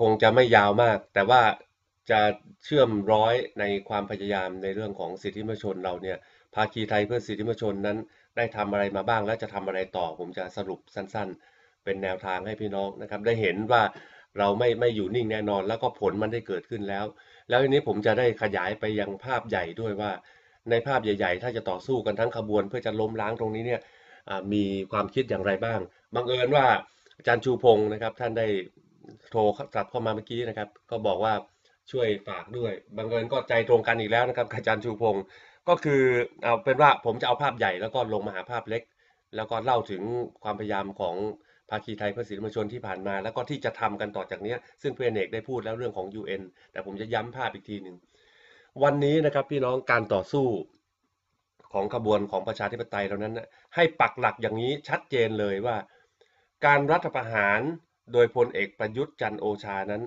คงจะไม่ยาวมาก แต่ว่าจะเชื่อมร้อยในความพยายามในเรื่องของสิทธิมนุษยชนเราเนี่ยภาคีไทยเพื่อสิทธิมนุษยชนนั้น ได้ทำอะไรมาบ้างและจะทำอะไรต่อ ผมจะสรุปสั้นๆ เป็นแนวทางให้พี่น้องนะครับได้เห็นว่าเราไม่ไม่อยู่นิ่งแน่นอน แล้วก็ผลมันได้เกิดขึ้นแล้ว แล้วทีนี้ผมจะได้ขยายไปยังภาพใหญ่ด้วยว่า ในภาพใหญ่ ๆ ถ้าจะต่อสู้กันทั้งขบวน เพื่อจะล้มล้างตรงนี้เนี่ยมีความคิดอย่างไรบ้างบังเอิญว่าอาจารย์ชูพงศ์นะครับท่านได้ โทรกลับเข้ามาเมื่อกี้นะครับ ก็บอกว่าช่วยฝากด้วยบังเอิญก็ใจตรงกันอีกแล้วนะครับอาจารย์ชูพงศ์ก็คือเอาเป็นว่าผมจะเอาภาพใหญ่แล้วก็ลงมาหาภาพเล็ก แล้วก็เล่าถึงความพยายามของภาคีไทยเพื่อสิทธิมนชนที่ผ่านมา แล้วก็ที่จะทำกันต่อจากนี้ซึ่งเพื่อนเอกได้พูดแล้วเรื่องของ UN แต่ผมจะย้ำภาพอีกทีหนึ่งวันนี้นะครับพี่น้องการต่อสู้ของขบวนของประชาธิปไตยเหล่านั้น ให้ปักหลักอย่างนี้ชัดเจนเลยว่า การรัฐประหาร โดยพลเอกประยุทธ์จันโอชานั้น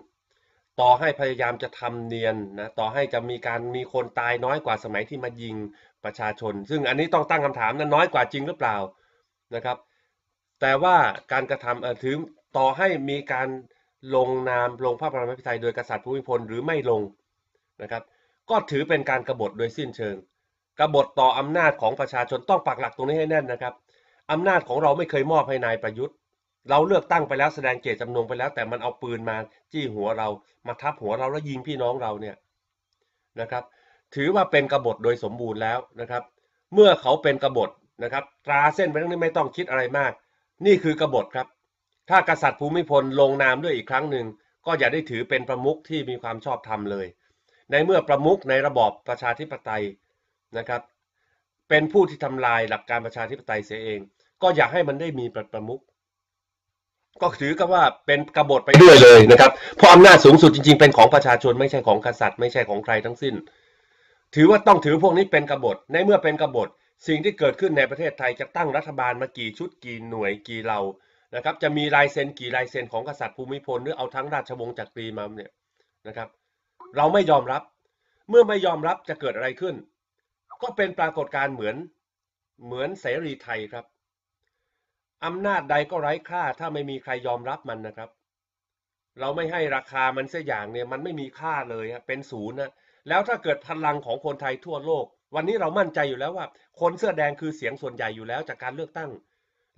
ต่อให้พยายามจะทำเนียนนะต่อให้จะมีการมีคนตายน้อยกว่าสมัยที่มายิงประชาชน ซึ่งอันนี้ต้องตั้งคำถามนั้นน้อยกว่าจริงหรือเปล่านะครับ แต่ว่าการกระทำถึงต่อให้มีการลงนามลงพระบรมพิไทยโดยกษัตริย์ภูมิพลหรือไม่ลงนะครับก็ถือเป็นการกรบฏโดยสิ้นเชิงกบฏต่ออำนาจของประชาชนต้องปักหลักตรงนี้ให้แน่นนะครับอำนาจของเราไม่เคยมอบให้นายประยุทธ์ เราเลือกตั้งไปแล้วแสดงเจตจำนงไปแล้ว แต่มันเอาปืนมาจี้หัวเรามาทับหัวเราแล้วยิงพี่น้องเราเนี่ยนะครับ ถือว่าเป็นกบฏโดยสมบูรณ์แล้วนะครับ เมื่อเขาเป็นกบฏนะครับ ตราเส้นไปตรงนี้ไม่ต้องคิดอะไรมาก นี่คือกบฏครับ ถ้ากษัตริย์ภูมิพลลงนามด้วยอีกครั้งหนึ่งก็อย่าได้ถือเป็นประมุขที่มีความชอบธรรมเลย ในเมื่อประมุขในระบอบประชาธิปไตยนะครับ เป็นผู้ที่ทำลายหลักการประชาธิปไตยเสียเอง ก็อยากให้มันได้มีประมุข ก็ถือกับว่าเป็นกบฏไปด้วยเลยนะครับ เพราะอำนาจสูงสุดจริง ๆ เป็นของประชาชนไม่ใช่ของกษัตริย์ไม่ใช่ของใครทั้งสิ้น ถือว่าต้องถือพวกนี้เป็นกบฏในเมื่อเป็นกบฏสิ่งที่เกิดขึ้นในประเทศไทยจะตั้งรัฐบาลมากี่ชุดกี่หน่วยกี่เหล่านะครับจะมีลายเซ็นกี่ลายเซ็นของกษัตริย์ภูมิพลหรือเอาทั้งราชวงศ์จักรีมาเนี่ยนะครับ เราไม่ยอมรับ เมื่อไม่ยอมรับจะเกิดอะไรขึ้น ก็เป็นปรากฏการณ์เหมือนเหมือนเสรีไทยครับ อำนาจใดก็ไร้ค่าถ้าไม่มีใครยอมรับมันนะครับ เราไม่ให้ราคามันเสียอย่างเนี่ยมันไม่มีค่าเลยเป็นศูนย์นะแล้วถ้าเกิดพลังของคนไทยทั่วโลก วันนี้เรามั่นใจอยู่แล้วว่า คนเสื้อแดงคือเสียงส่วนใหญ่อยู่แล้วจากการเลือกตั้ง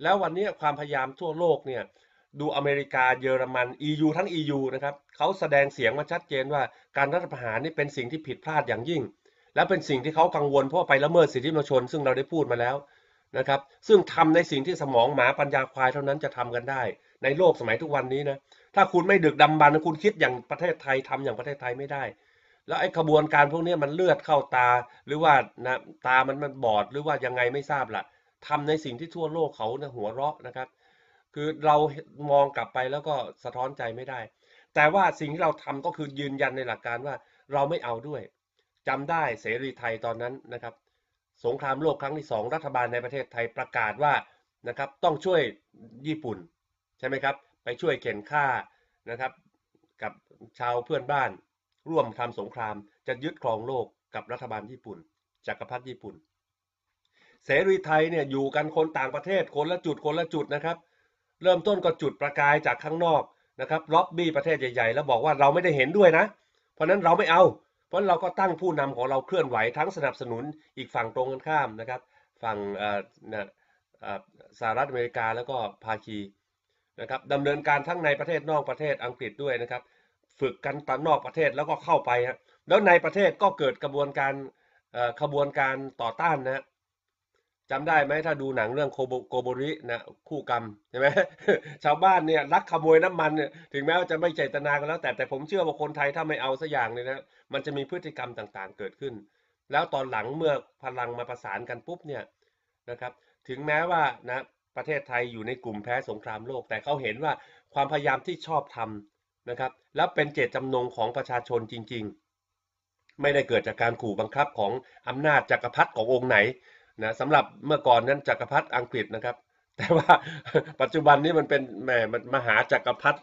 แล้ววันนี้ความพยายามทั่วโลกเนี่ยดูอเมริกาเยอรมัน EU ทั้ง EU นะครับเขาแสดงเสียงมาชัดเจนว่าการรัฐประหารนี่เป็นสิ่งที่ผิดพลาดอย่างยิ่ง และเป็นสิ่งที่เขากังวลเพราะไปละเมิดสิทธิมนุษยชน ซึ่งเราได้พูดมาแล้ว นะครับ ซึ่งทำในสิ่งที่สมองหมาปัญญาควายเท่านั้นจะทำกันได้ ในโลกสมัยทุกวันนี้นะถ้าคุณไม่ดึกดำบันคุณคิดอย่างประเทศไทยทำอย่างประเทศไทยไม่ได้ แล้วไอ้ขบวนการพวกนี้มันเลือดเข้าตาหรือว่านะตามันมันบอดหรือว่ายังไงไม่ทราบละ่ะทำในสิ่งที่ทั่วโลกเขานะหัวเราะนะครับ คือเรามองกลับไปแล้วก็สะท้อนใจไม่ได้ แต่ว่าสิ่งที่เราทำก็คือยืนยันในหลักการว่าเราไม่เอาด้วยจำได้เสรีไทยตอนนั้นนะครับ สงครามโลกครั้งที่สองรัฐบาลในประเทศไทยประกาศว่านะครับต้องช่วยญี่ปุ่นใช่ไหมครับไปช่วยเข็นฆ่านะครับกับชาวเพื่อนบ้าน ร่วมทำสงครามจะยึดครองโลกกับรัฐบาลญี่ปุ่นจักรพรรดิญี่ปุ่น เสรีไทยเนี่ยอยู่กันคนต่างประเทศคนละจุดคนละจุดนะครับเริ่มต้นก็จุดประกายจากข้างนอกนะครับล็อบบี้ประเทศใหญ่ๆ แล้วบอกว่าเราไม่ได้เห็นด้วยนะ เพราะนั้นเราไม่เอา เพราะเราก็ตั้งผู้นำของเราเคลื่อนไหวทั้งสนับสนุนอีกฝั่งตรงกันข้ามนะครับ ฝั่งสหรัฐอเมริกาแล้วก็ภาคีนะครับดำเนินการทั้งในประเทศนอกประเทศอังกฤษด้วยนะครับ ฝึกกันตอนนอกประเทศแล้วก็เข้าไปฮะแล้วในประเทศก็เกิดกระบวนการขบวนการต่อต้านนะ จำได้ไหมถ้าดูหนังเรื่องโคโกโบรินะคู่กรรมใช่ไหมชาวบ้านเนี่ยรักขโมยน้ำมันเนี่ยถึงแม้ว่าจะไม่เจตนากันแล้ว แต่แต่ผมเชื่อว่าคนไทยถ้าไม่เอาสักอย่างเนี่ยนะมันจะมีพฤติกรรมต่างๆ เกิดขึ้น แล้วตอนหลังเมื่อพลังมาประสานกันปุ๊บเนี่ยนะครับ ถึงแม้ว่านะประเทศไทยอยู่ในกลุ่มแพ้สงครามโลก แต่เขาเห็นว่าความพยายามที่ชอบทำนะครับ แล้วเป็นเจตจำนงของประชาชนจริง ๆ ไม่ได้เกิดจากการขู่บังคับของอำนาจจักรพรรดิขององค์ไหน นะสำหรับเมื่อก่อนนั้นจักรพรรดิอังกฤษนะครับ แต่ว่าปัจจุบันนี้มันเป็นแหมมหาจักรพรรดิ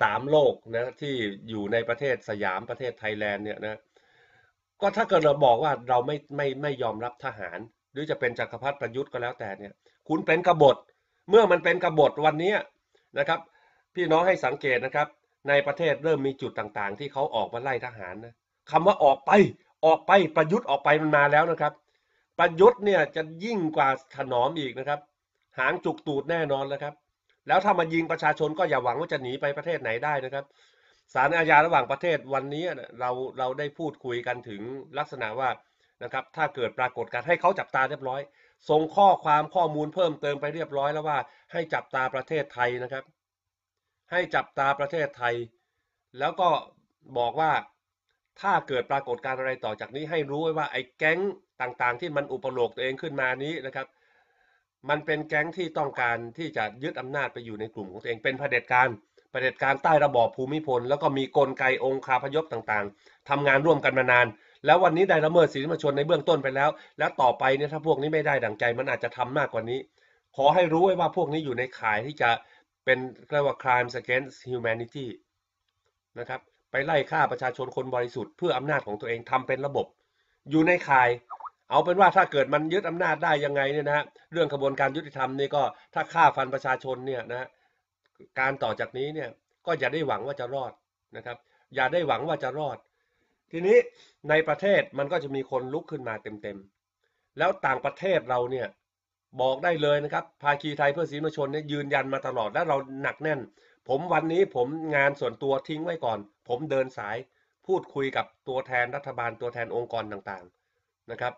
สามโลกนะที่อยู่ในประเทศสยามประเทศไทยแลนด์เนี่ยนะก็ถ้าเกิดเราบอกว่าเราไม่ไม่ไม่ยอมรับทหาร หรือจะเป็นจักรพรรดิประยุทธ์ก็แล้วแต่เนี่ย คุณเป็นกบฏเมื่อมันเป็นกบฏวันนี้นะครับ พี่น้องให้สังเกตนะครับ ในประเทศเริ่มมีจุดต่างๆ ที่เขาออกมาไล่ทหารนะคำว่าออกไปออกไปประยุทธ์ออกไปมันมาแล้วนะครับ ประยุทธ์เนี่ยจะยิ่งกว่าถนอมอีกนะครับ หางจุกตูดแน่นอนแล้วครับ แล้วถ้ามายิงประชาชนก็อย่าหวังว่าจะหนีไปประเทศไหนได้นะครับศาลอาญาระหว่างประเทศวันนี้เราเราได้พูดคุยกันถึงลักษณะว่านะครับถ้าเกิดปรากฏการให้เขาจับตาเรียบร้อย ส่งข้อความข้อมูลเพิ่มเติมไปเรียบร้อยแล้วว่าให้จับตาประเทศไทยนะครับ ให้จับตาประเทศไทย แล้วก็บอกว่าถ้าเกิดปรากฏการอะไรต่อจากนี้ให้รู้ไว้ว่าไอ้แก๊ง ต่างๆ ที่มันอุปโลกตัวเองขึ้นมานี้นะครับ มันเป็นแก๊งที่ต้องการที่จะยึดอำนาจไปอยู่ในกลุ่มของตัวเองเป็นเผด็จการเผด็จการใต้ระบอบภูมิพล แล้วก็มีกลไกองค์คาพยพต่างๆทำงานร่วมกันมานาน แล้ววันนี้ได้ละเมิดสิทธิมนุษยชนในเบื้องต้นไปแล้ว แล้วต่อไปเนี่ยถ้าพวกนี้ไม่ได้ดั่งใจ มันอาจจะทำมากกว่านี้ ขอให้รู้ไว้ว่าพวกนี้อยู่ในข่ายที่จะเป็นเรียกว่า crimes against humanity นะครับไปไล่ฆ่าประชาชนคนบริสุทธิ์เพื่ออำนาจของตัวเองทำเป็นระบบ อยู่ในข่าย เอาเป็นว่าถ้าเกิดมันยึดอำนาจได้ยังไงเนี่ยนะฮะเรื่องกระบวนการยุติธรรมนี่ก็ถ้าฆ่าฟันประชาชนเนี่ยนะการต่อจากนี้เนี่ยก็อย่าได้หวังว่าจะรอดนะครับ อย่าได้หวังว่าจะรอด ทีนี้ในประเทศมันก็จะมีคนลุกขึ้นมาเต็มๆแล้วต่างประเทศเราเนี่ยบอกได้เลยนะครับ ภาคีไทยเพื่อสีมชนเนี่ยยืนยันมาตลอดและเราหนักแน่น ผมวันนี้ผมงานส่วนตัวทิ้งไว้ก่อน ผมเดินสายพูดคุยกับตัวแทนรัฐบาลตัวแทนองค์กรต่างๆนะครับ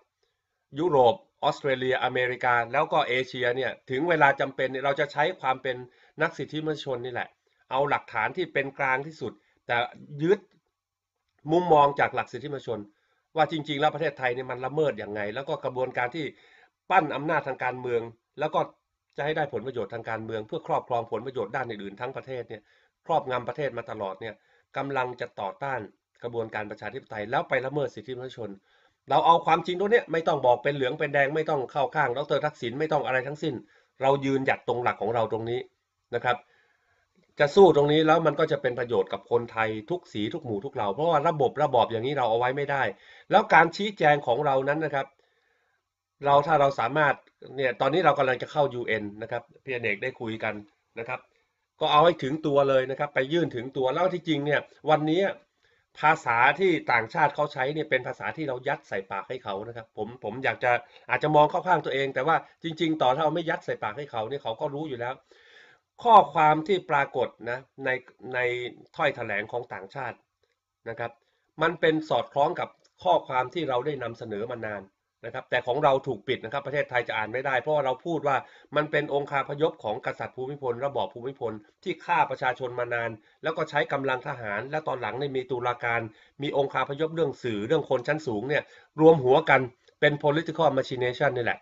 ยุโรปออสเตรเลียอเมริกา แล้วก็เอเชียเนี่ยถึงเวลาจำเป็นเราจะใช้ความเป็นนักสิทธิมนุษยชนนี่แหละ เอาหลักฐานที่เป็นกลางที่สุด แต่ยึดมุมมองจากหลักสิทธิมนุษยชน ว่าจริง ๆ แล้วประเทศไทยเนี่ยมันละเมิดอย่างไง แล้วก็กระบวนการที่ปั้นอำนาจทางการเมือง แล้วก็จะให้ได้ผลประโยชน์ทางการเมือง เพื่อครอบครองผลประโยชน์ด้านอื่นๆทั้งประเทศเนี่ยครอบงำประเทศมาตลอดเนี่ยกำลังจะต่อต้านกระบวนการประชาธิปไตยแล้วไปละเมิดสิทธิมนุษยชน เราเอาความจริงตรงนี้ไม่ต้องบอกเป็นเหลืองเป็นแดงไม่ต้องเข้าข้างดรทักษิณไม่ต้องอะไรทั้งสิ้น เรายืนหยัดตรงหลักของเราตรงนี้นะครับ จะสู้ตรงนี้แล้วมันก็จะเป็นประโยชน์กับคนไทยทุกสีทุกหมู่ทุกเหล่าเพราะว่าระบบระบอบอย่างนี้เราเอาไว้ไม่ได้ แล้วการชี้แจงของเรานั้นนะครับ เราถ้าเราสามารถเนี่ยตอนนี้เรากำลังจะเข้า UN นะครับพี่เนกได้คุยกันนะครับ ก็เอาให้ถึงตัวเลยนะครับ ไปยื่นถึงตัวแล้วที่จริงเนี่ยวันนี้ ภาษาที่ต่างชาติเขาใช้เนี่ยเป็นภาษาที่เรายัดใส่ปากให้เขานะครับ ผมผมอยากจะอาจจะมองเข้าข้างตัวเอง แต่ว่าจริง ๆ ต่อถ้าเราไม่ยัดใส่ปากให้เขาเนี่ยเขาก็รู้อยู่แล้ว ข้อความที่ปรากฏนะในในถ้อยแถลงของต่างชาตินะครับ มันเป็นสอดคล้องกับข้อความที่เราได้นำเสนอมานาน นะครับแต่ของเราถูกปิดนะครับประเทศไทยจะอ่านไม่ได้ เพราะว่าเราพูดว่ามันเป็นองค์คาพยพของกษัตริย์ภูมิพล ระบอบภูมิพล ที่ฆ่าประชาชนมานาน แล้วก็ใช้กำลังทหาร และตอนหลังในมีตุลาการ มีองค์คาพยพเรื่องสื่อเรื่องคนชั้นสูงเนี่ยรวมหัวกันเป็น political machination นี่แหละ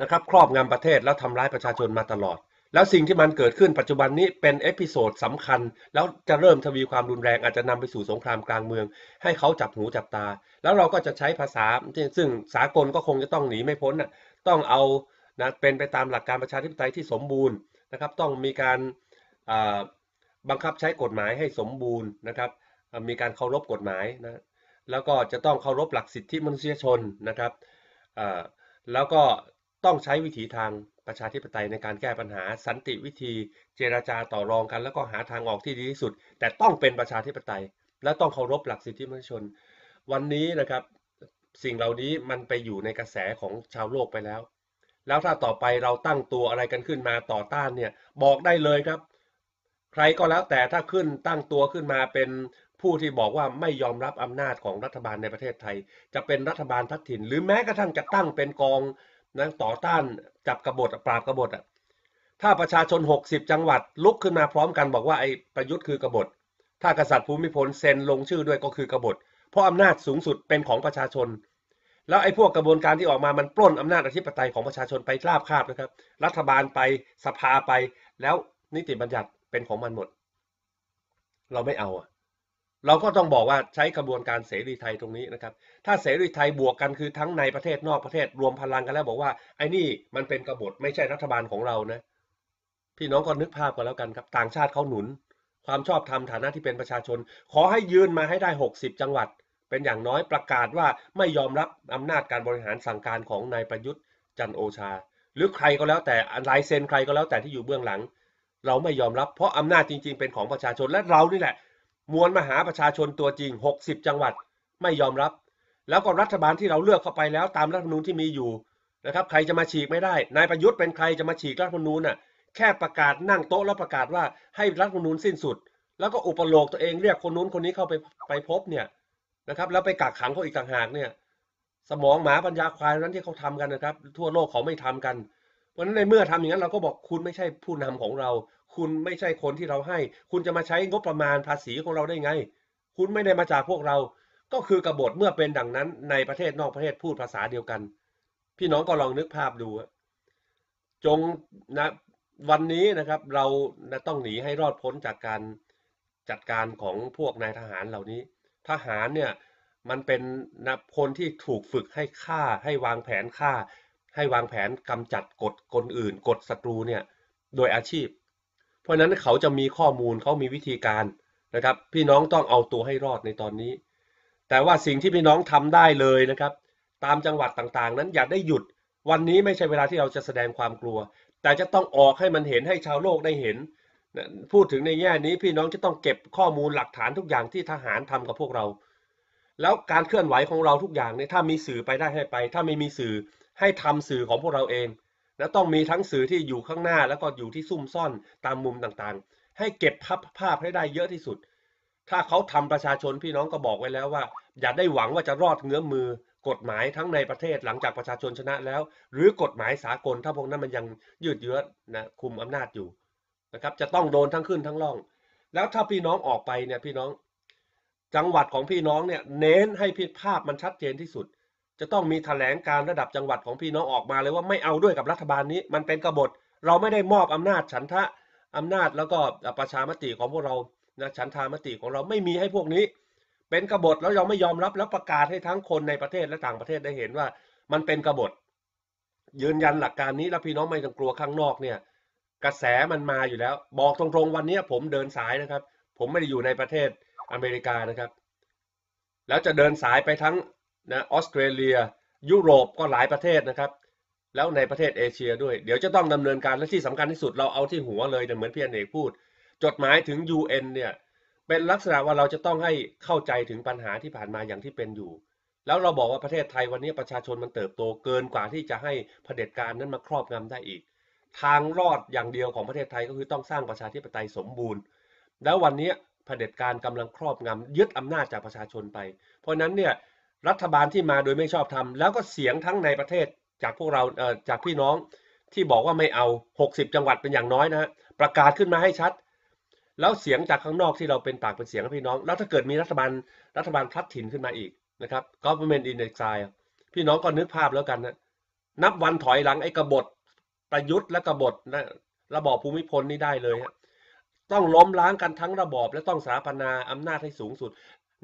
นะครับครอบงำประเทศแล้วทำร้ายประชาชนมาตลอด แล้วสิ่งที่มันเกิดขึ้นปัจจุบันนี้เป็นเอพิโซดสำคัญ แล้วจะเริ่มทวีความรุนแรงอาจจะนำไปสู่สงครามกลางเมือง ให้เขาจับหูจับตา แล้วเราก็จะใช้ภาษาซึ่งสากลก็คงจะต้องหนีไม่พ้นนะต้องเอานะเป็นไปตามหลักการประชาธิปไตยที่สมบูรณ์นะครับ ต้องมีการบังคับใช้กฎหมายให้สมบูรณ์นะครับมีการเคารพกฎหมายนะแล้วก็จะต้องเคารพหลักสิทธิมนุษยชนนะครับแล้วก็ต้องใช้วิถีทาง ประชาธิปไตยในการแก้ปัญหา สันติวิธี เจราจาต่อรองกัน แล้วก็หาทางออกที่ดีที่สุด แต่ต้องเป็นประชาธิปไตย และต้องเคารพหลักสิทธิมนุษยชน วันนี้นะครับสิ่งเหล่านี้มันไปอยู่ในกระแสของชาวโลกไปแล้ว แล้วถ้าต่อไปเราตั้งตัวอะไรกันขึ้นมาต่อต้านเนี่ยบอกได้เลยครับ ใครก็แล้วแต่ถ้าขึ้นตั้งตัวขึ้นมาเป็นผู้ที่บอกว่าไม่ยอมรับอำนาจของรัฐบาลในประเทศไทย จะเป็นรัฐบาลทักถิ่น หรือแม้กระทั่งจะตั้งเป็นกอง นะต่อต้านจับกบฏปราบกบฏอะถ้าประชาชน 60 จังหวัดลุกขึ้นมาพร้อมกันบอกว่าไอ้ประยุทธ์คือกบฏ ถ้ากษัตริย์ภูมิพลเซ็นลงชื่อด้วยก็คือกบฏ เพราะอำนาจสูงสุดเป็นของประชาชน แล้วไอ้พวกกระบวนการที่ออกมามันปล้นอำนาจอธิปไตยของประชาชนไปราบคาบนะครับ รัฐบาลไปสภาไป แล้วนิติบัญญัติเป็นของมันหมด เราไม่เอาอะ เราก็ต้องบอกว่าใช้กระบวนการเสรีไทยตรงนี้นะครับ ถ้าเสรีไทยบวกกันคือทั้งในประเทศนอกประเทศรวมพลังกันแล้วบอกว่าไอ้นี่มันเป็นกบฏไม่ใช่รัฐบาลของเรานะ พี่น้องก็นึกภาพกันแล้วกันครับ ต่างชาติเขาหนุน ความชอบธรรมฐานะที่เป็นประชาชน ขอให้ยืนมาให้ได้ 60 จังหวัด เป็นอย่างน้อยประกาศว่าไม่ยอมรับอำนาจการบริหารสั่งการของนายประยุทธ์จันโอชา หรือใครก็แล้วแต่ลายเซ็นใครก็แล้วแต่ที่อยู่เบื้องหลัง เราไม่ยอมรับเพราะอำนาจจริง ๆ เป็นของประชาชนและเรานี่แหละ มวลมหาประชาชนตัวจริง 60 จังหวัดไม่ยอมรับ แล้วก็รัฐบาลที่เราเลือกเข้าไปแล้วตามรัฐธรรมนูญที่มีอยู่นะครับ ใครจะมาฉีกไม่ได้ นายประยุทธ์เป็นใครจะมาฉีกรัฐธรรมนูญน่ะ แค่ประกาศนั่งโต๊ะแล้วประกาศว่าให้รัฐธรรมนูญสิ้นสุด แล้วก็อุปโลกตัวเองเรียกคนนู้นคนนี้เข้าไปไปพบเนี่ยนะครับแล้วไปกักขังเขาอีกต่างหากเนี่ยสมองหมาปัญญาควายนั้นที่เขาทำกันนะครับ ทั่วโลกเขาไม่ทำกัน เพราะฉะนั้นในเมื่อทำอย่างนั้นเราก็บอกคุณไม่ใช่ผู้นำของเรา คุณไม่ใช่คนที่เราให้ คุณจะมาใช้งบประมาณภาษีของเราได้ไง คุณไม่ได้มาจากพวกเรา ก็คือกบฏเมื่อเป็นดังนั้นในประเทศนอกประเทศพูดภาษาเดียวกัน พี่น้องก็ลองนึกภาพดู จงนะวันนี้นะครับเราต้องหนีให้รอดพ้นจากการจัดการของพวกนายทหารเหล่านี้ ทหารเนี่ยมันเป็นนะคนที่ถูกฝึกให้ฆ่าให้วางแผนฆ่า ให้วางแผนกำจัดกฎคนอื่น กฎศัตรูเนี่ยโดยอาชีพเพ ราะนั้นเขาจะมีข้อมูลเขามีวิธีการนะครับ พี่น้องต้องเอาตัวให้รอดในตอนนี้ แต่ว่าสิ่งที่พี่น้องทำได้เลยนะครับ ตามจังหวัดต่างๆ นั้นอย่าได้หยุด วันนี้ไม่ใช่เวลาที่เราจะแสดงความกลัว แต่จะต้องออกให้มันเห็นให้ชาวโลกได้เห็น พูดถึงในแง่นี้พี่น้องจะต้องเก็บข้อมูลหลักฐานทุกอย่างที่ทหารทำกับพวกเรา แล้วการเคลื่อนไหวของเราทุกอย่างเนี่ยถ้ามีสื่อไปได้ให้ไป ถ้าไม่มีสื่อให้ทำสื่อของพวกเราเอง และต้องมีทั้งสื่อที่อยู่ข้างหน้าแล้วก็อยู่ที่ซุ่มซ่อนตามมุมต่างๆ ให้เก็บภาพภาพให้ได้เยอะที่สุด ถ้าเขาทำประชาชนพี่น้องก็บอกไว้แล้วว่า อย่าได้หวังว่าจะรอดเงื้อมมือกฎหมายทั้งในประเทศหลังจากประชาชนชนะแล้ว หรือกฎหมายสากลถ้าพวกนั้นมันยังยืดเยื้อนะคุมอำนาจอยู่นะครับจะต้องโดนทั้งขึ้นทั้งล่อง แล้วถ้าพี่น้องออกไปเนี่ยพี่น้อง จังหวัดของพี่น้องเนี่ยเน้นให้พิภาพมันชัดเจนที่สุด จะต้องมีแถลงการระดับจังหวัดของพี่น้องออกมาเลยว่าไม่เอาด้วยกับรัฐบาลนี้ มันเป็นกบฏ เราไม่ได้มอบอำนาจฉันทะอำนาจแล้วก็ประชามติของพวกเรานะฉันทามติของเราไม่มีให้พวกนี้ เป็นกบฏแล้วเราไม่ยอมรับแล้วประกาศให้ทั้งคนในประเทศและต่างประเทศได้เห็นว่า มันเป็นกบฏ ยืนยันหลักการนี้แล้วพี่น้องไม่ต้องกลัวข้างนอกเนี่ย กระแสมันมาอยู่แล้ว บอกตรงๆวันนี้ผมเดินสายนะครับ ผมไม่ได้อยู่ในประเทศอเมริกานะครับ แล้วจะเดินสายไปทั้ง นะออสเตรเลีย ยุโรปก็หลายประเทศนะครับ แล้วในประเทศเอเชียด้วย เดี๋ยวจะต้องดำเนินการและที่สำคัญที่สุดเราเอาที่หัวเลยเหมือนพี่อเนกพูด จดหมายถึง UN เนี่ยเป็นลักษณะว่าเราจะต้องให้เข้าใจถึงปัญหาที่ผ่านมาอย่างที่เป็นอยู่ แล้วเราบอกว่าประเทศไทยวันนี้ประชาชนมันเติบโตเกินกว่าที่จะให้เผด็จการนั้นมาครอบงำได้อีก ทางรอดอย่างเดียวของประเทศไทยก็คือต้องสร้างประชาธิปไตยสมบูรณ์ แล้ววันนี้เผด็จการกำลังครอบงำยึดอำนาจจากประชาชนไป เพราะนั้นเนี่ย รัฐบาลที่มาโดยไม่ชอบทำแล้วก็เสียงทั้งในประเทศจากพวกเราเอ่อจากพี่น้องที่บอกว่าไม่เอา 60 จังหวัดเป็นอย่างน้อยนะประกาศขึ้นมาให้ชัด แล้วเสียงจากข้างนอกที่เราเป็นปากเป็นเสียงพี่น้อง แล้วถ้าเกิดมีรัฐบาลรัฐบาลพลัดถิ่นขึ้นมาอีกนะครับ government in exile พี่น้องก็นึกภาพแล้วกันนะนับวันถอยหลังไอ้กบฏประยุทธ์และกบฏนะระบอบภูมิพลนี่ได้เลยฮะต้องล้มล้างกันทั้งระบอบและต้องสถาปนาอำนาจให้สูงสุด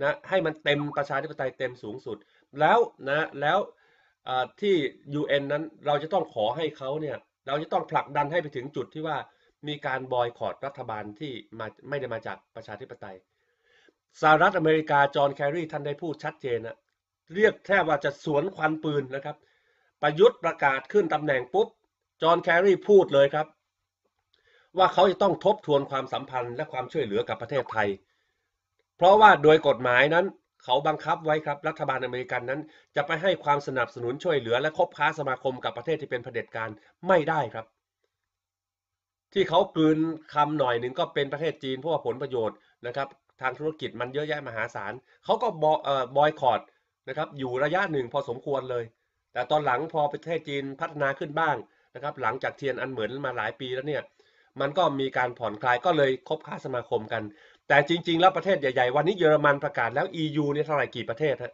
นะให้มันเต็มประชาธิปไตยเต็มสูงสุด แล้วนะแล้วที่ UN นั้นเราจะต้องขอให้เขาเนี่ยเราจะต้องผลักดันให้ไปถึงจุดที่ว่ามีการบอยคอรดรัฐบาลที่มาไม่ได้มาจากประชาธิปไตยสหรัฐอเมริกาจอห์นแครีท่านได้พูดชัดเจนนะเรียกแทบว่าจะสวนควันปืนนะครับ ประยุทธ์ประกาศขึ้นตำแหน่งปุ๊บจอห์นแครีพูดเลยครับ ว่าเขาจะต้องทบทวนความสัมพันธ์และความช่วยเหลือกับประเทศไทย เพราะว่าโดยกฎหมายนั้นเขาบังคับไว้ครับรัฐบาลอเมริกันนั้น จะไปให้ความสนับสนุนช่วยเหลือ และคบค้าสมาคมกับประเทศที่เป็นเผด็จการไม่ได้ครับ ที่เขากลืนคำหน่อยหนึ่งก็เป็นประเทศจีนเพราะว่าผลประโยชน์นะครับ ทางธุรกิจมันเยอะแยะมหาศาลเขาก็บอบอยคอรดนะครับอยู่ระยะหนึ่งพอสมควรเลย แต่ตอนหลังพอประเทศจีนพัฒนาขึ้นบ้างนะครับหลังจากเทียนอันเหมือนมาหลายปีแล้วเนี่ยมันก็มีการผ่อนคลายก็เลยคบค้าสมาคมกัน แต่จริง ๆ แล้วประเทศใหญ่ๆ วันนี้เยอรมันประกาศแล้ว EU เนี่ยเท่าไหร่กี่ประเทศฮะ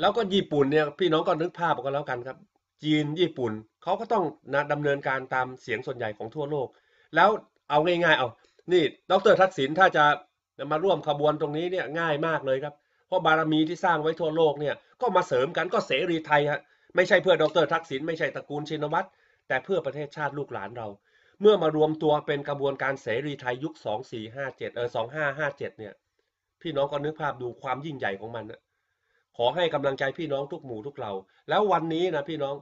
แล้วก็ญี่ปุ่นเนี่ยพี่น้องก็นึกภาพกันแล้วกันครับ จีนญี่ปุ่นเขาก็ต้องนะดำเนินการตามเสียงส่วนใหญ่ของทั่วโลก แล้วเอาง่ายๆ เอานี่ดรทักษิณถ้าจะมาร่วมขบวนตรงนี้เนี่ยง่ายมากเลยครับ เพราะบารมีที่สร้างไว้ทั่วโลกเนี่ยก็มาเสริมกันก็เสรีไทยฮะไม่ใช่เพื่อดรทักษิณไม่ใช่ตระกูลชินวัตรแต่เพื่อประเทศชาติลูกหลานเรา เมื่อมารวมตัวเป็นกระบวนการเสรีไทยยุค 2457 เออ 2557 เนี่ย พี่น้องก็นึกภาพดูความยิ่งใหญ่ของมันนะขอให้กำลังใจพี่น้องทุกหมู่ทุกเหล่า แล้ววันนี้นะพี่น้อง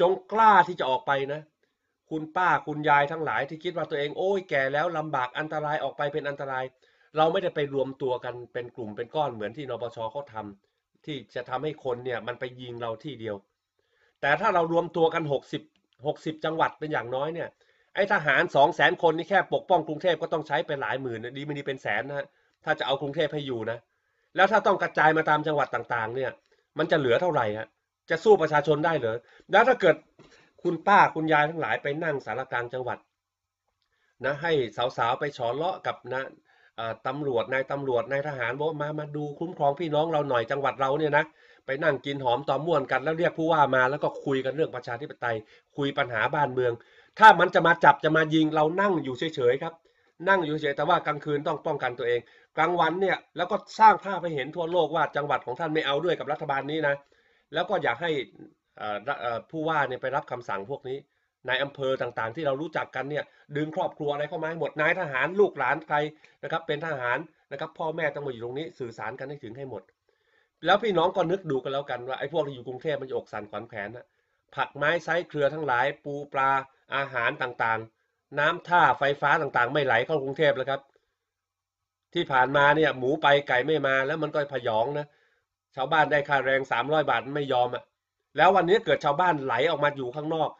จงกล้าที่จะออกไปนะ คุณป้าคุณยายทั้งหลายที่คิดว่าตัวเองโอ้ยแก่แล้วลำบากอันตรายออกไปเป็นอันตราย เราไม่ได้ไปรวมตัวกันเป็นกลุ่มเป็นก้อนเหมือนที่นปชเขาทำที่จะทำให้คนเนี่ยมันไปยิงเราที่เดียว แต่ถ้าเรารวมตัวกัน 60 60 จังหวัดเป็นอย่างน้อยเนี่ย ไอ้ทหาร2 0 0 0 0 0คนนี่แค่ปกป้องกรุงเทพก็ต้องใช้ไปหลายหมื่นนะดีไม่ดีเป็นแสนนะฮะถ้าจะเอากรุงเทพให้อยู่นะ แล้วถ้าต้องกระจายมาตามจังหวัดต่างๆ เนี่ย มันจะเหลือเท่าไหร่ฮะจะสู้ประชาชนได้เหรอแล้วถ้าเกิดคุณป้าคุณยายทั้งหลายไปนั่งสารกลางจังหวัดนะให้สาวๆไปฉอเลาะกับนะตำรวจนายตำรวจนายทหารบอกว่ามามาดูคุ้มครองพี่น้องเราหน่อยจังหวัดเราเนี่ยนะไปนั่งกินหอมตอมม่วนกันแล้วเรียกผู้ว่ามาแล้วก็คุยกันเรื่องประชาธิปไตย คุยปัญหาบ้านเมือง ถ้ามันจะมาจับจะมายิงเรานั่งอยู่เฉยๆครับนั่งอยู่เฉยแต่ว่ากลางคืนต้องป้องกันตัวเอง กลางวันเนี่ยแล้วก็สร้างภาพให้เห็นทั่วโลกว่าจังหวัดของท่านไม่เอาด้วยกับรัฐบาลนี้นะแล้วก็อยากให้ผู้ว่าเนี่ยไปรับคำสั่งพวกนี้นายอำเภอต่างๆ ที่เรารู้จักกันเนี่ยดึงครอบครัวอะไรเข้ามาให้หมดนายทหารลูกหลานใครนะครับเป็นทหารนะครับพ่อแม่ต้องมาอยู่ตรงนี้สื่อสารกันให้ถึงให้หมด แล้วพี่น้องก็นึกดูกันแล้วกันว่าไอ้พวกที่อยู่กรุงเทพมันจะอกสั่นขวัญแขวนนะผักไม้ไซเครือทั้งหลายปูปลา อาหารต่างๆ น้ำท่าไฟฟ้าต่างๆ ไม่ไหลเข้ากรุงเทพแล้วครับ ที่ผ่านมาเนี่ยหมูไปไก่ไม่มาแล้วมันก็พยองนะชาวบ้านได้ค่าแรงสามร้อยบาทไม่ยอมอะแล้ววันนี้เกิดชาวบ้านไหลออกมาอยู่ข้างนอก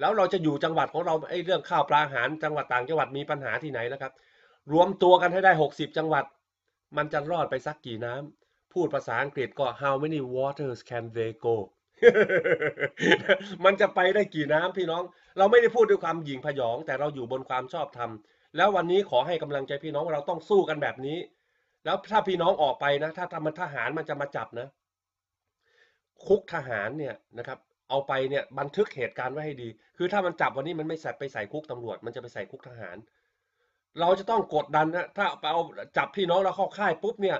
แล้วเราจะอยู่จังหวัดของเราไอ้เรื่องข้าวปลาอาหารจังหวัดต่างจังหวัดมีปัญหาที่ไหนแล้วครับ รวมตัวกันให้ได้หกสิบจังหวัด มันจะรอดไปสักกี่น้ำพูดภาษาอังกฤษก็ how many waters can they go มันจะไปได้กี่น้ำพี่น้อง เราไม่ได้พูดด้วยความหยิ่งพยอง แต่เราอยู่บนความชอบธรรม แล้ววันนี้ขอให้กำลังใจพี่น้องเราต้องสู้กันแบบนี้ แล้วถ้าพี่น้องออกไปนะ ถ้าทำมันทหารมันจะมาจับนะ คุกทหารเนี่ยนะครับ เอาไปเนี่ยบันทึกเหตุการณ์ไว้ให้ดี คือถ้ามันจับวันนี้มันไม่ใส่ไปใส่คุกตำรวจ มันจะไปใส่คุกทหาร เราจะต้องกดดันนะ ถ้าเอาจับพี่น้องเราเข้าค่ายปุ๊บเนี่ย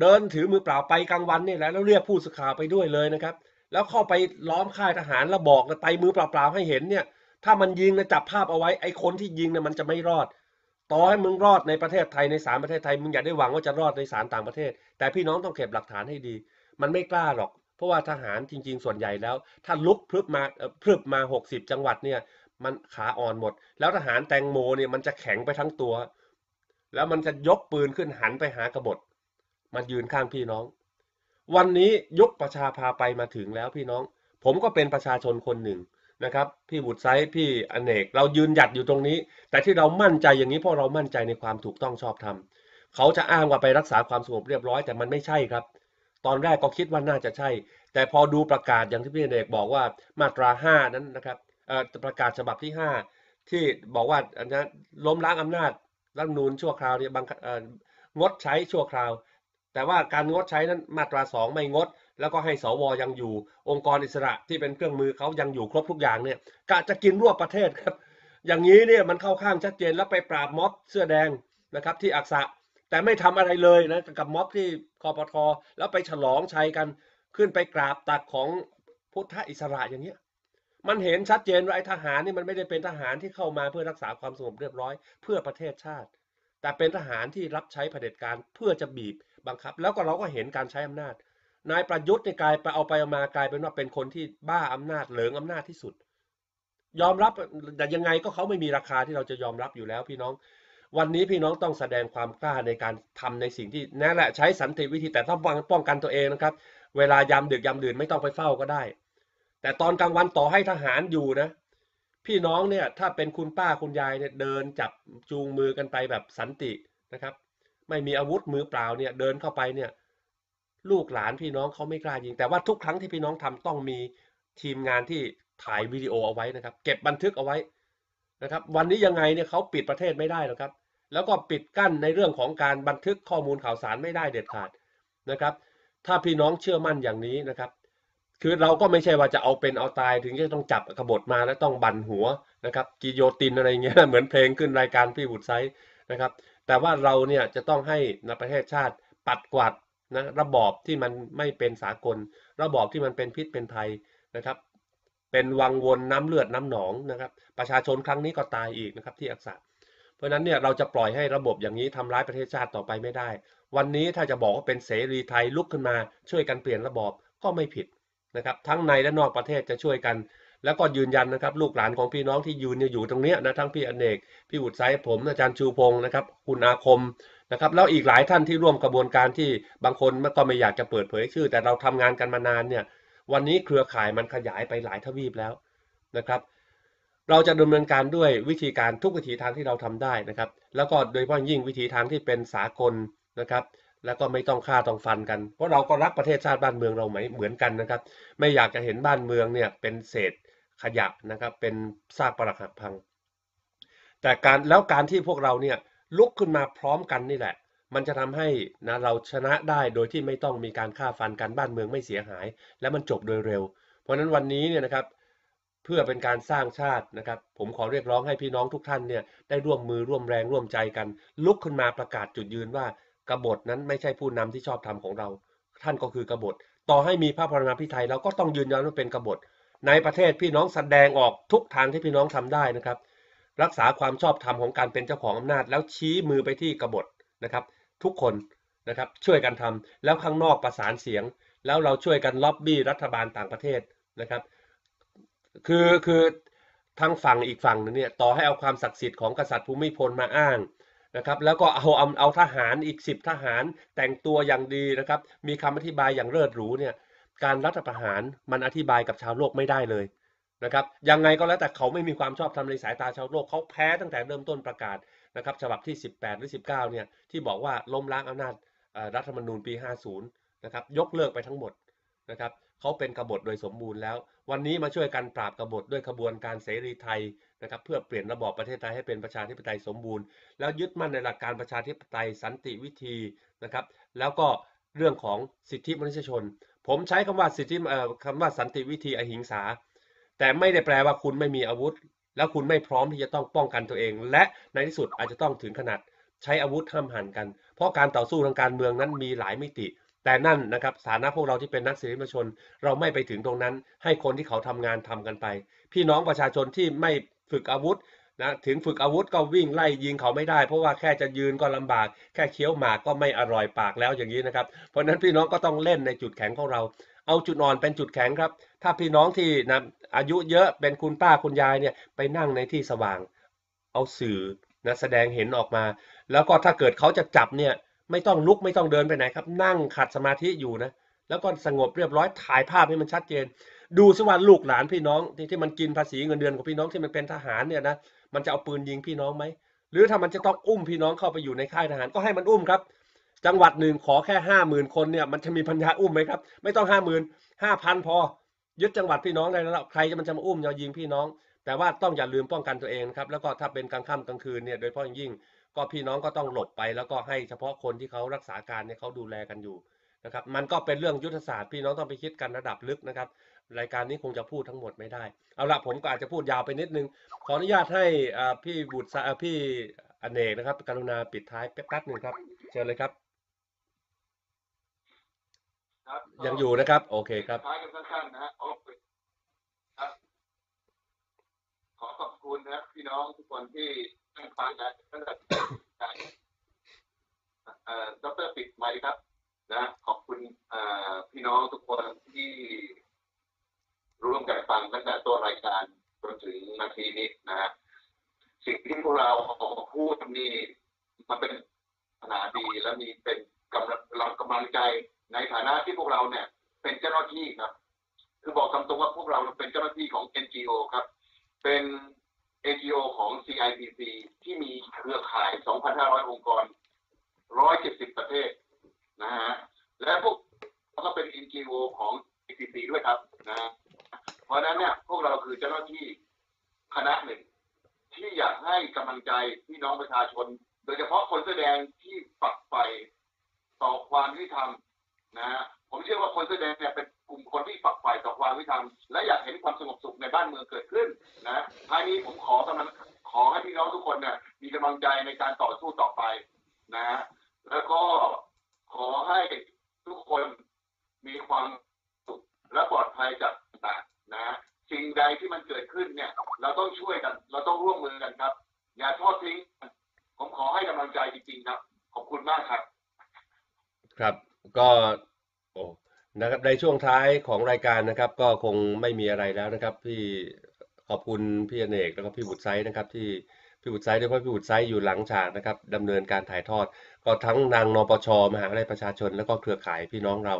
เดินถือมือเปล่าไปกลางวันนี่แหละแล้วเรียกผู้สื่อข่าวไปด้วยเลยนะครับแล้วเข้าไปล้อมค่ายทหารแล้วบอกไปมือเปล่าๆให้เห็นเนี่ย ถ้ามันยิงนะจับภาพเอาไว้ไอ้คนที่ยิงเนี่ยมันจะไม่รอด ต่อให้มึงรอดในประเทศไทยในศาลประเทศไทยมึงอย่าได้หวังว่าจะรอดในศาลต่างประเทศ แต่พี่น้องต้องเก็บหลักฐานให้ดี มันไม่กล้าหรอก เพราะว่าทหารจริง ๆ ส่วนใหญ่แล้ว ถ้าลุกพรึบมาพรึบมา 60 จังหวัดเนี่ย มันขาอ่อนหมด แล้วทหารแตงโมเนี่ยมันจะแข็งไปทั้งตัว แล้วมันจะยกปืนขึ้นหันไปหากบฏมันยืนข้างพี่น้อง วันนี้ยุคประชาพาไปมาถึงแล้วพี่น้อง ผมก็เป็นประชาชนคนหนึ่ง นะครับพี่บุตรไซส์พี่อเนก เรายืนหยัดอยู่ตรงนี้ แต่ที่เรามั่นใจอย่างนี้เพราะเรามั่นใจในความถูกต้องชอบธรรมเขาจะอ้างว่าไปรักษาความสงบเรียบร้อยแต่มันไม่ใช่ครับ ตอนแรกก็คิดว่าน่าจะใช่ แต่พอดูประกาศอย่างที่พี่อเนกบอกว่ามาตราห้านั้นนะครับประกาศฉบับที่ห้าที่บอกว่าอันนั้นล้มล้างอำนาจรัฐนูญชั่วคราวเนี่ยบังงดใช้ชั่วคราว แต่ว่าการงดใช้นั้นมาตราสองไม่งด แล้วก็ให้สวยังอยู่ องค์กรอิสระที่เป็นเครื่องมือเขายังอยู่ครบทุกอย่างเนี่ยกะจะกินรวบประเทศครับ อย่างนี้เนี่ยมันเข้าข้างชัดเจนแล้วไปปราบม็อบเสื้อแดงนะครับที่อักษะแต่ไม่ทำอะไรเลยนะกับม็อบที่คอปทแล้วไปฉลองชัยกันขึ้นไปกราบตักของพุทธอิสระอย่างเงี้ยมันเห็นชัดเจนว่าไอ้ทหารนี่มันไม่ได้เป็นทหารที่เข้ามาเพื่อรักษาความสงบเรียบร้อย เพื่อประเทศชาติ แต่เป็นทหารที่รับใช้เผด็จการเพื่อจะบีบบังคับ แล้วก็เราก็เห็นการใช้อำนาจ นายประยุทธ์ในกลายไปเอาไปมากลายเป็นว่าเป็นคนที่บ้าอำนาจเหลิงอำนาจที่สุด ยอมรับแต่ยังไงก็เขาไม่มีราคาที่เราจะยอมรับอยู่แล้วพี่น้อง วันนี้พี่น้องต้องแสดงความกล้าในการทำในสิ่งที่นั่นแหละใช้สันติวิธีแต่ต้องป้องกันตัวเองนะครับ เวลายามดึกยามดื่นไม่ต้องไปเฝ้าก็ได้ แต่ตอนกลางวันต่อให้ทหารอยู่นะ พี่น้องเนี่ยถ้าเป็นคุณป้าคุณยายเนี่ยเดินจับจูงมือกันไปแบบสันตินะครับ ไม่มีอาวุธมือเปล่าเนี่ยเดินเข้าไปเนี่ย ลูกหลานพี่น้องเขาไม่กล้ายิง แต่ว่าทุกครั้งที่พี่น้องทำต้องมีทีมงานที่ถ่ายวิดีโอเอาไว้นะครับ เก็บบันทึกเอาไว้นะครับ วันนี้ยังไงเนี่ยเขาปิดประเทศไม่ได้หรอกครับ แล้วก็ปิดกั้นในเรื่องของการบันทึกข้อมูลข่าวสารไม่ได้เด็ดขาดนะครับ ถ้าพี่น้องเชื่อมั่นอย่างนี้นะครับ คือเราก็ไม่ใช่ว่าจะเอาเป็นเอาตายถึงจะต้องจับกบฏมาแล้วต้องบันหัวนะครับกิโยตินอะไรเงี้ยเหมือนเพลงขึ้นรายการพี่บุตรไซส์นะครับ แต่ว่าเราเนี่ยจะต้องให้ในประเทศชาติปัดกวาด นะระบอบที่มันไม่เป็นสากล ระบอบที่มันเป็นพิษเป็นภัยนะครับ เป็นวังวนน้ำเลือดน้ำหนองนะครับ ประชาชนครั้งนี้ก็ตายอีกนะครับที่อักษะเพราะฉะนั้นเนี่ยเราจะปล่อยให้ระบบอย่างนี้ทำร้ายประเทศชาติต่อไปไม่ได้ วันนี้ถ้าจะบอกว่าเป็นเสรีไทยลุกขึ้นมา ช่วยกันเปลี่ยนระบอบก็ไม่ผิดนะครับ ทั้งในและนอกประเทศจะช่วยกัน แล้วก็ยืนยันนะครับ ลูกหลานของพี่น้องที่ยืนอยู่ตรงเนี้ยนะทั้งพี่อเนก พี่อุดไซผมอาจารย์ชูพงศ์นะครับ คุณอาคม นะครับแล้วอีกหลายท่านที่ร่วมกระบวนการที่บางคนก็ไม่อยากจะเปิดเผยชื่อ แต่เราทำงานกันมานานเนี่ยวันนี้เครือข่ายมันขยายไปหลายทวีปแล้วนะครับ เราจะดำเนินการด้วยวิธีการทุกวิธีทางที่เราทำได้นะครับ แล้วก็โดยเฉพาะยิ่งวิธีทางที่เป็นสากลนะครับแล้วก็ไม่ต้องฆ่าต้องฟันกัน เพราะเราก็รักประเทศชาติบ้านเมืองเราไหมเหมือนกันนะครับ ไม่อยากจะเห็นบ้านเมืองเนี่ยเป็นเศษขยะนะครับ เป็นซากปรักหักพัง แต่การแล้วการที่พวกเราเนี่ย ลุกขึ้นมาพร้อมกันนี่แหละ มันจะทำให้นะเราชนะได้โดยที่ไม่ต้องมีการฆ่าฟันกันบ้านเมืองไม่เสียหาย และมันจบโดยเร็ว เพราะฉะนั้นวันนี้เนี่ยนะครับเพื่อเป็นการสร้างชาตินะครับ ผมขอเรียกร้องให้พี่น้องทุกท่านเนี่ยได้ร่วมมือร่วมแรงร่วมใจกัน ลุกขึ้นมาประกาศจุดยืนว่ากบฏนั้นไม่ใช่ผู้นำที่ชอบธรรมของเรา ท่านก็คือกบฏ ต่อให้มีพระพรณาพิไทยเราก็ต้องยืนยันว่าเป็นกบฏ ในประเทศพี่น้องแสดงออกทุกทางที่พี่น้องทำได้นะครับ รักษาความชอบธรรมของการเป็นเจ้าของอำนาจ แล้วชี้มือไปที่กบฏนะครับ ทุกคนนะครับช่วยกันทำแล้วข้างนอกประสานเสียง แล้วเราช่วยกันล็อบบี้รัฐบาลต่างประเทศนะครับคือคือทางฝั่งอีกฝั่งนึงเนี่ยต่อให้เอาความศักดิ์สิทธิ์ของกษัตริย์ภูมิพลมาอ้างนะครับแล้วก็เอาเอาเอาทหารอีกสิบทหารแต่งตัวอย่างดีนะครับมีคำอธิบายอย่างเลิศหรูเนี่ยการรัฐประหารมันอธิบายกับชาวโลกไม่ได้เลย นะครับยังไงก็แล้วแต่เขาไม่มีความชอบธรรมในสายตาชาวโลกเขาแพ้ตั้งแต่เริ่มต้นประกาศนะครับฉบับที่ 18 หรือ 19 เนี่ยที่บอกว่าล้มล้างอำนาจรัฐธรรมนูญปี 50 นะครับยกเลิกไปทั้งหมดนะครับเขาเป็นกบฏโดยสมบูรณ์แล้ว วันนี้มาช่วยกันปราบกบฏด้วยขบวนการเสรีไทยนะครับเพื่อเปลี่ยนระบอบประเทศไทยให้เป็นประชาธิปไตยสมบูรณ์ แล้วยึดมั่นในหลักการประชาธิปไตยสันติวิธีนะครับแล้วก็เรื่องของสิทธิมนุษยชน ผมใช้คำว่าสิทธิคำว่าสันติวิธีอหิงสา แต่ไม่ได้แปลว่าคุณไม่มีอาวุธ แล้วคุณไม่พร้อมที่จะต้องป้องกันตัวเอง และในที่สุดอาจจะต้องถึงขนาดใช้อาวุธห้ามหันกัน เพราะการต่อสู้ทางการเมืองนั้นมีหลายมิติ แต่นั่นนะครับฐานะพวกเราที่เป็นนักสิทธิมชน เราไม่ไปถึงตรงนั้น ให้คนที่เขาทำงานทำกันไป พี่น้องประชาชนที่ไม่ฝึกอาวุธนะถึงฝึกอาวุธก็วิ่งไล่ยิงเขาไม่ได้ เพราะว่าแค่จะยืนก็ลำบาก แค่เคี้ยวหมากก็ไม่อร่อยปากแล้วอย่างนี้นะครับ เพราะนั้นพี่น้องก็ต้องเล่นในจุดแข็งของเรา เอาจุดอ่อนเป็นจุดแข็งครับ ถ้าพี่น้องที่นะอายุเยอะเป็นคุณป้าคุณยายเนี่ยไปนั่งในที่สว่าง เอาสื่อนะแสดงเห็นออกมา แล้วก็ถ้าเกิดเขาจะจับเนี่ยไม่ต้องลุกไม่ต้องเดินไปไหนครับ นั่งขัดสมาธิอยู่นะแล้วก็สงบเรียบร้อยถ่ายภาพให้มันชัดเจน ดูสิว่าลูกหลานพี่น้องที่ที่มันกินภาษีเงินเดือนของพี่น้องที่มันเป็นทหารเนี่ยนะมันจะเอาปืนยิงพี่น้องไหมหรือถ้ามันจะต้องอุ้มพี่น้องเข้าไปอยู่ในค่ายทหารก็ให้มันอุ้มครับ จังหวัดหนึ่งขอแค่ห้าหมื่นคนเนี่ยมันจะมีพัญญาอุ้มไหมครับ ไม่ต้องห้าหมื่นห้าพันพอ ยึดจังหวัดพี่น้องได้แล้วใครจะมันจะมาอุ้มจะยิงพี่น้อง แต่ว่าต้องอย่าลืมป้องกันตัวเองครับแล้วก็ถ้าเป็นกลางค่ำกลางคืนเนี่ยโดยเฉพาะยิ่ง ก็พี่น้องก็ต้องหลบไป แล้วก็ให้เฉพาะคนที่เขารักษาการเนี่ยเขาดูแลกันอยู่นะครับมันก็เป็นเรื่องยุทธศาสตร์พี่น้องต้องไปคิดกันระดับลึกนะครับ รายการนี้คงจะพูดทั้งหมดไม่ได้ เอาละผมก็อาจจะพูดยาวไปนิดนึง ขออนุญาตให้พี่บุตรพี่อเนกนะครับ กรุณาปิดท้ายแป๊บหนึ่งครับ เชิญเลยครับ ยังอยู่นะครับ โอเคครับท้ายกันสั้นๆนะฮะโอเคครับ ขอขอบคุณนะครับพี่น้องทุกคนที่ตั้งฟังนะตั้งแต่การเอ่อดรปิดไมค์ครับ นะ ขอบคุณเอ่อพี่น้องทุกคนที่ร่วมกันฟังตั้งแต่ตัวรายการจนถึงนาทีนี้นะฮะสิ่งที่พวกเราพูดนี่มันเป็นขนาดดีและมีเป็นกำลังเรากำลังใจ ในฐานะที่พวกเราเนี่ย เป็นเจ้าหน้าที่ครับ คือบอกคำตรงว่าพวกเราเป็นเจ้าหน้าที่ของ NGO ครับ เป็น NGO ของ CIPC ที่มีเครือข่าย 2,500 องค์กร 170 ประเทศนะฮะ และพวกเราก็เป็น NGO ของ CIPC ด้วยครับนะเพราะนั้นเนี่ยพวกเราคือเจ้าหน้าที่คณะหนึ่ง ที่อยากให้กำลังใจพี่น้องประชาชน โดยเฉพาะคนแสดงที่ฝักใฝ่ต่อความยุติธรรม นะฮะผมเชื่อว่าคนแสอแดงเนี่ยเป็นกลุ่มคนที่ฝักใฝ่ต่อความยุติธรรมและอยากเห็นความสงบสุขในบ้านเมืองเกิดขึ้นนะท้ายนี้ผมขอกำลังขอให้พี่น้องทุกคนเนี่ยมีกำลังใจในการต่อสู้ต่อไปนะฮะแล้วก็ขอให้ทุกคนมีความสุขและปลอดภัยจากต่างๆนะสิ่งใดที่มันเกิดขึ้นเนี่ย เราต้องช่วยกัน เราต้องร่วมมือกันครับ อย่าทอดทิ้ง ผมขอให้กำลังใจจริงๆครับ ขอบคุณมากครับ ครับ ก็โในช่วงท้ายของรายการนะครับ ก็คงไม่มีอะไรแล้วนะครับ พี่ขอบคุณพี่อเนกแล้วก็พี่บุตรไซด์นะครับ ที่พี่บุตรไซด์ด้วยเพราะพี่บุตรไซด์อยู่หลังฉากนะครับดำเนินการถ่ายทอด ก็ทั้งนางนปชมหาวิทยาลัยประชาชน แล้วก็เครือข่ายพี่น้องเรา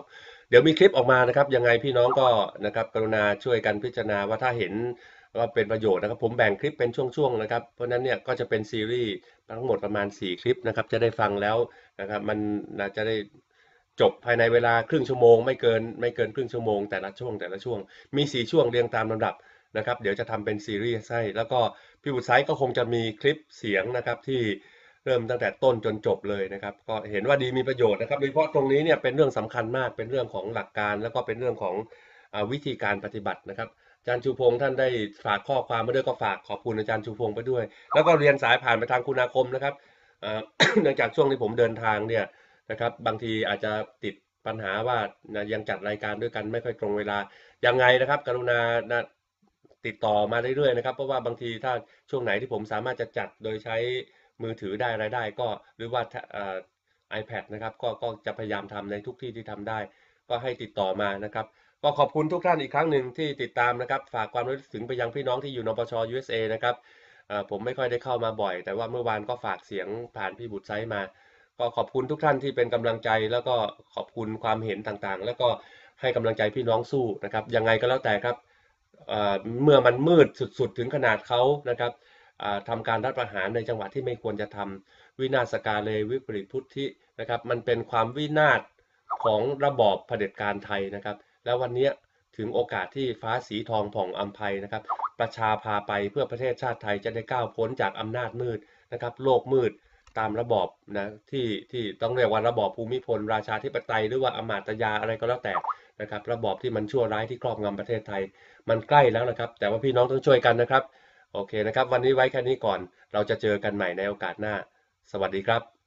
เดี๋ยวมีคลิปออกมานะครับ ยังไงพี่น้องก็นะครับ กรุณาช่วยกันพิจารณาว่าถ้าเห็นว่าเป็นประโยชน์นะครับ ผมแบ่งคลิปเป็นช่วงๆนะครับ เพราะนั้นเนี่ยก็จะเป็นซีรีส์ทั้งหมดประมาณ 4 คลิปนะครับ จะได้ฟังแล้วนะครับ มันจะได้ จบภายในเวลาครึ่งชั่วโมง ไม่เกินไม่เกินครึ่งชั่วโมงแต่ละช่วงแต่ละช่วง มี4ช่วงเรียงตามลำดับนะครับ เดี๋ยวจะทำเป็นซีรีส์ให้แล้วก็พี่บุตรไซก็คงจะมีคลิปเสียงนะครับที่เริ่มตั้งแต่ต้นจนจบเลยนะครับ ก็เห็นว่าดีมีประโยชน์นะครับโดยเฉพาะตรงนี้เนี่ยเป็นเรื่องสำคัญมากเป็นเรื่องของหลักการแล้วก็เป็นเรื่องของอวิธีการปฏิบัตินะครับอาจารย์ชูพงศ์ท่านได้ฝากข้อความมาด้วยก็ฝากขอบคุณอาจารย์ชูพงศ์ไปด้วย แล้วก็เรียนสายผ่านไปทางคุณอาคมนะครับเนื่องจากช่วงที่ผมเดินทางเนี่ย นะครับ บางทีอาจจะติดปัญหาว่านะยังจัดรายการด้วยกันไม่ค่อยตรงเวลายังไงนะครับ กรุณานะติดต่อมาเรื่อยๆนะครับ เพราะว่าบางทีถ้าช่วงไหนที่ผมสามารถจะจัดโดยใช้มือถือได้รายได้ ก็หรือว่าเอ่อ iPad นะครับก็ก็จะพยายามทำในทุกที่ที่ทำได้ ก็ให้ติดต่อมานะครับ ก็ขอบคุณทุกท่านอีกครั้งหนึ่งที่ติดตามนะครับ ฝากความรู้ถึงไปยังพี่น้องที่อยู่นปช USA นะครับผมไม่ค่อยได้เข้ามาบ่อย แต่ว่าเมื่อวานก็ฝากเสียงผ่านพี่บุตรไซด์มา ก็ขอบคุณทุกท่านที่เป็นกำลังใจ แล้วก็ขอบคุณความเห็นต่างๆ แล้วก็ให้กำลังใจพี่น้องสู้นะครับยังไงก็แล้วแต่ครับเมื่อมันมืดสุดๆ ถึงขนาดเขานะครับอ่าทำการรัฐประหารในจังหวะที่ไม่ควรจะทำวินาศกาเลวิปริตพุทธินะครับ มันเป็นความวินาศของระบอบเผด็จการไทยนะครับ แล้ววันนี้ถึงโอกาสที่ฟ้าสีทองผ่องอัมภัยนะครับ ประชาพาไปเพื่อประเทศชาติไทยจะได้ก้าวพ้นจากอำนาจมืดนะครับ โลกมืด ตามระบอบนะที่ที่ต้องเรียกว่าระบอบภูมิพล ราชาธิปไตยหรือว่าอมาตยาอะไรก็แล้วแต่นะครับ ระบอบที่มันชั่วร้ายที่ครอบงำประเทศไทย มันใกล้แล้วนะครับ แต่ว่าพี่น้องต้องช่วยกันนะครับ โอเคนะครับ วันนี้ไว้แค่นี้ก่อน เราจะเจอกันใหม่ในโอกาสหน้า สวัสดีครับ